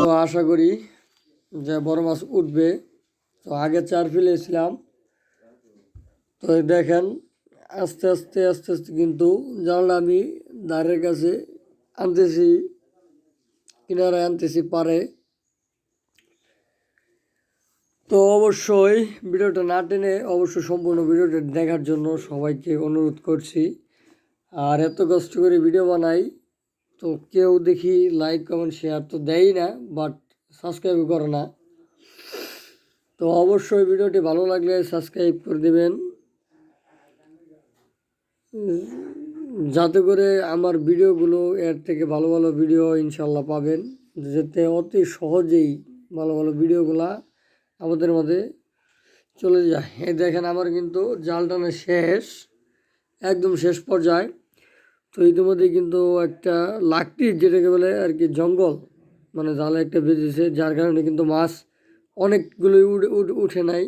তো আশা করি যে বড় মাছ উঠবে। তো আগে চার ফেলেছিলাম তো দেখেন, আস্তে আস্তে আস্তে আস্তে কিন্তু জালটা আমি ধারের কাছে আনতেছি, কিনারায় আনতেছি পারে। তো অবশ্যই ভিডিওটা না টেনে অবশ্যই সম্পূর্ণ ভিডিওটা দেখার জন্য সবাইকে অনুরোধ করছি। আর এত কষ্ট করে ভিডিও বানাই, তো কেউ দেখি লাইক কমেন্ট শেয়ার তো দেয়ই না বাট সাবস্ক্রাইব করে না। তো অবশ্যই ভিডিওটি ভালো লাগলে সাবস্ক্রাইব করে দেবেন। যাতে করে আমার ভিডিওগুলো এর থেকে ভালো ভালো ভিডিও ইনশাল্লাহ পাবেন, যাতে অতি সহজেই ভালো ভালো ভিডিওগুলা আমাদের মধ্যে চলে যায়। এই দেখেন আমার কিন্তু জাল টানা শেষ, একদম শেষ পর্যায়ে। তো ইতিমধ্যে কিন্তু একটা লাকটি যেটাকে বলে আর কি জঙ্গল মানে জালে একটা বেজেছে যার কারণে কিন্তু মাছ অনেকগুলোই উঠে উঠে- নাই।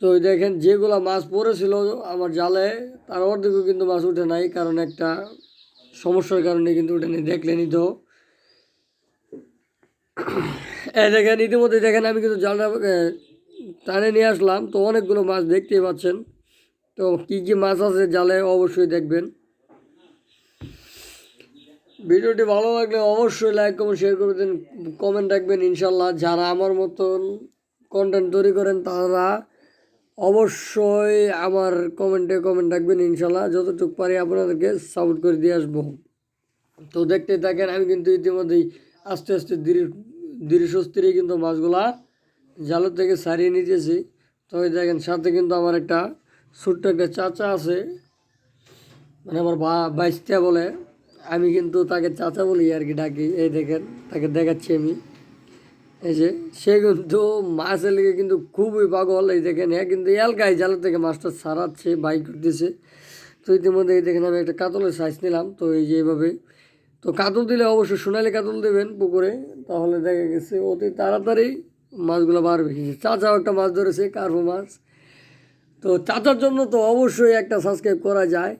তো দেখেন যেগুলো মাছ পড়েছিল আমার জালে, তার অর্ধেকও কিন্তু মাছ উঠে নাই, কারণ একটা সমস্যার কারণে কিন্তু উঠে নেই, দেখলেনই তো। দেখেন, ইতিমধ্যে দেখেন, আমি কিন্তু জালটা টানে নিয়ে আসলাম। তো অনেকগুলো মাছ দেখতেই পাচ্ছেন। তো কী কী মাছ আছে জালে অবশ্যই দেখবেন। ভিডিওটি ভালো লাগলে অবশ্যই লাইক কমেন্ট শেয়ার করে দিন। কমেন্ট রাখবেন ইনশাল্লাহ। যারা আমার মতন কন্টেন্ট তৈরি করেন, তারা অবশ্যই আমার কমেন্টে কমেন্ট রাখবেন ইনশাল্লাহ। যতটুকু পারি আপনাদেরকে সাপোর্ট করে দিয়ে আসব। তো দেখতে থাকেন, আমি কিন্তু ইতিমধ্যেই আস্তে আস্তে ধীরে ধীরে সুস্থিরে কিন্তু মাছগুলা জালের থেকে সারিয়ে নিতেছি। তো এই দেখেন, সাথে কিন্তু আমার একটা ছোট্ট একটা চাচা আছে। মানে আমার বা বাইশটা বলে। আমি কিন্তু তাকে চাচা বলি আর কি ডাকি। এই দেখেন, তাকে দেখাচ্ছি আমি। এই যে, সে কিন্তু মাছের লেগে কিন্তু খুবই পাগল। এই দেখেন হ্যাঁ কিন্তু এলকায় জালের থেকে মাছটা সারাচ্ছে বাইক করতেছে। তো ইতিমধ্যে এই দেখেন, আমি একটা কাতলের সাইজ নিলাম। তো এই যে এইভাবে তো কাতল দিলে অবশ্যই সোনালি কাতল দেবেন পুকুরে, তাহলে দেখা গেছে অতি তাড়াতাড়ি মাছগুলো বাড়বে চাচাও একটা মাছ ধরেছে, কার্পো মাছ। তো চাচার জন্য তো অবশ্যই একটা সাবস্ক্রাইব করা যায়।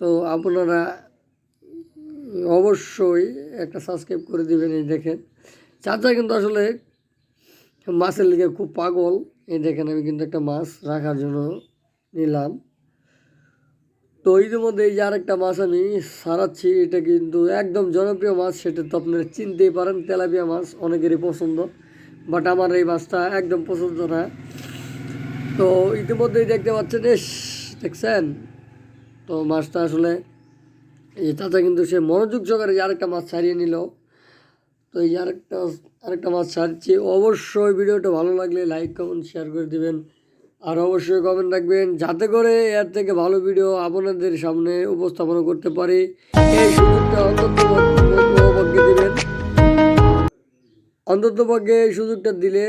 তো আপনারা অবশ্যই একটা সাবস্ক্রাইব করে দেবেন, এই দেখেন। চাচা কিন্তু আসলে মাছের লিগে খুব পাগল, এই দেখেন আমি কিন্তু একটা মাছ রাখার জন্য নিলাম। তো ইতিমধ্যে এই যে আরেকটা মাছ আমি সারাচ্ছি, এটা কিন্তু একদম জনপ্রিয় মাছ, সেটা তো আপনারা চিনতেই পারেন, তেলাপিয়া মাছ অনেকেরই পছন্দ, বাট আমার এই মাছটা একদম পছন্দ না। তো ইতিমধ্যেই দেখতে পাচ্ছেন এস দেখছেন? তো মাছটা আসলে এই চাচা কিন্তু সে মনোযোগ সহকারে যে আরেকটা মাছ ছাড়িয়ে নিল। তো এই আরেকটা আরেকটা মাছ ছাড়ছি, অবশ্যই ভিডিওটা ভালো লাগলে লাইক, কমেন্ট শেয়ার করে দিবেন। আর অবশ্যই কমেন্ট রাখবেন যাতে করে এর থেকে ভালো ভিডিও আপনাদের সামনে উপস্থাপনা করতে পারি। এই সুযোগটা অন্তত পক্ষে দিবেন। এই সুযোগটা দিলে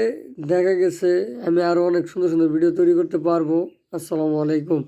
দেখা গেছে আমি আরও অনেক সুন্দর সুন্দর ভিডিও তৈরি করতে পারব। আসসালামু আলাইকুম।